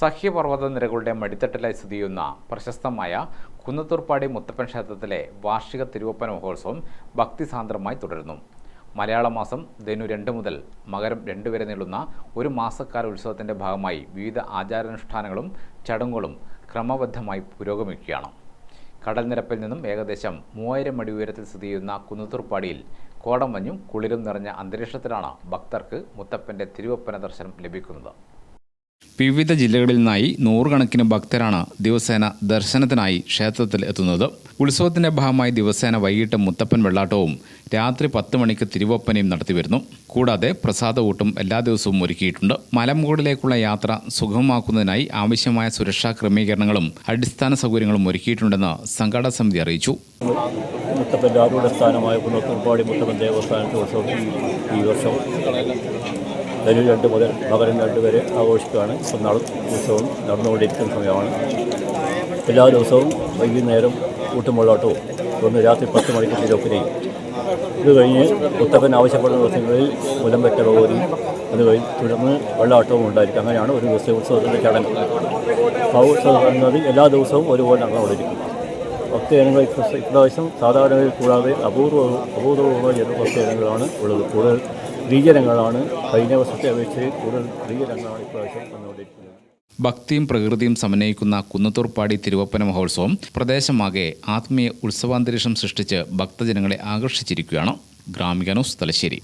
സഹ്യപർവത നിരകളുടെ മടിത്തട്ടിലായി സ്ഥിതി ചെയ്യുന്ന പ്രശസ്തമായ കുന്നത്തൂർപ്പാടി മുത്തപ്പൻ ക്ഷേത്രത്തിലെ വാർഷിക തിരുവപ്പന മഹോത്സവം ഭക്തിസാന്ദ്രമായി തുടരുന്നു. മലയാള മാസം ധനു രണ്ട് മുതൽ മകരം രണ്ട് വരെ നീളുന്ന ഒരു മാസക്കാല ഉത്സവത്തിന്റെ ഭാഗമായി വിവിധ ആചാരാനുഷ്ഠാനങ്ങളും ചടങ്ങുകളും ക്രമബദ്ധമായി പുരോഗമിക്കുകയാണ്. കടൽ നിരപ്പിൽ നിന്നും ഏകദേശം മൂവായിരം അടി ഉയരത്തിൽ സ്ഥിതി ചെയ്യുന്ന കുന്നത്തൂർപ്പാടിയിൽ കോടമഞ്ഞും കുളിരും നിറഞ്ഞ അന്തരീക്ഷത്തിലാണ് ഭക്തർക്ക് മുത്തപ്പന്റെ തിരുവപ്പന ദർശനം ലഭിക്കുന്നത്. വിവിധ ജില്ലകളിൽ നിന്നായി നൂറുകണക്കിന് ഭക്തരാണ് ദിവസേന ദർശനത്തിനായി ക്ഷേത്രത്തിൽ എത്തുന്നത്. ഉത്സവത്തിന്റെ ഭാഗമായി ദിവസേന വൈകിട്ട് മുത്തപ്പൻ വെള്ളാട്ടവും രാത്രി പത്ത് മണിക്ക് തിരുവപ്പനയും നടത്തിവരുന്നു കൂടാതെ പ്രസാദ ഊട്ടും എല്ലാ ദിവസവും ഒരുക്കിയിട്ടുണ്ട്. മലമുകളിലേക്കുള്ള യാത്ര സുഗമമാക്കുന്നതിനായി ആവശ്യമായ സുരക്ഷാ ക്രമീകരണങ്ങളും അടിസ്ഥാന സൗകര്യങ്ങളും ഒരുക്കിയിട്ടുണ്ടെന്ന് സംഘാടക സമിതി അറിയിച്ചു. മുത്തപ്പന്റെ ആറൂഢ സ്ഥാനമായ കുന്നത്തൂർപ്പാടി മുത്തപ്പൻ ദേവസ്ഥാനത്തെ ഉത്സവം ഈ വർഷം ധനു രണ്ട് മുതൽ മകരം രണ്ട് വരെ ആഘോഷിക്കുകയാണ്. ഇപ്പം നാളും ഉത്സവം നടന്നുകൊണ്ടിരിക്കുന്ന സമയമാണ്. എല്ലാ ദിവസവും വൈകുന്നേരം ഊട്ടുമുള്ളോട്ടവും ഒന്ന് രാത്രി പത്ത് മണിക്ക് തിരുവപ്പനയും ഇത് കഴിഞ്ഞ് ഉത്തപ്പൻ ആവശ്യപ്പെടുന്ന ദിവസങ്ങളിൽ മുലമ്പറ്റ ഭഗവതി അത് കഴിഞ്ഞ് തുടർന്ന് വെള്ളാട്ടവും ഉണ്ടായിരിക്കും. അങ്ങനെയാണ് ഒരു ദിവസത്തെ ഉത്സവത്തിന്റെ ചടങ്ങ്. ആ ഉത്സവം എന്നത് എല്ലാ ദിവസവും ഒരുപോലെ നടന്നുകൊണ്ടിരിക്കും. ഭക്തജനങ്ങൾ ഇപ്രാവശ്യം- സാധാരണ കൂടാതെ അപൂർവ അപൂർവമായ ജന ഭക്തജനങ്ങളാണ് ഉള്ളത്. കൂടുതൽ സ്ത്രീജനങ്ങളാണ് കഴിഞ്ഞ വർഷത്തെ അപേക്ഷിച്ച് കൂടുതൽ സ്ത്രീജനങ്ങളാണ് ഇപ്രാവശ്യം വന്നുകൊണ്ടിരിക്കുന്നത്. ഭക്തിയും പ്രകൃതിയും സമന്വയിക്കുന്ന കുന്നത്തൂർപ്പാടി തിരുവപ്പന മഹോത്സവം പ്രദേശമാകെ ആത്മീയ ഉത്സവാന്തരീക്ഷം സൃഷ്ടിച്ച് ഭക്തജനങ്ങളെ ആകർഷിച്ചിരിക്കുകയാണ്. ഗ്രാമിക ന്യൂസ് തലശ്ശേരി.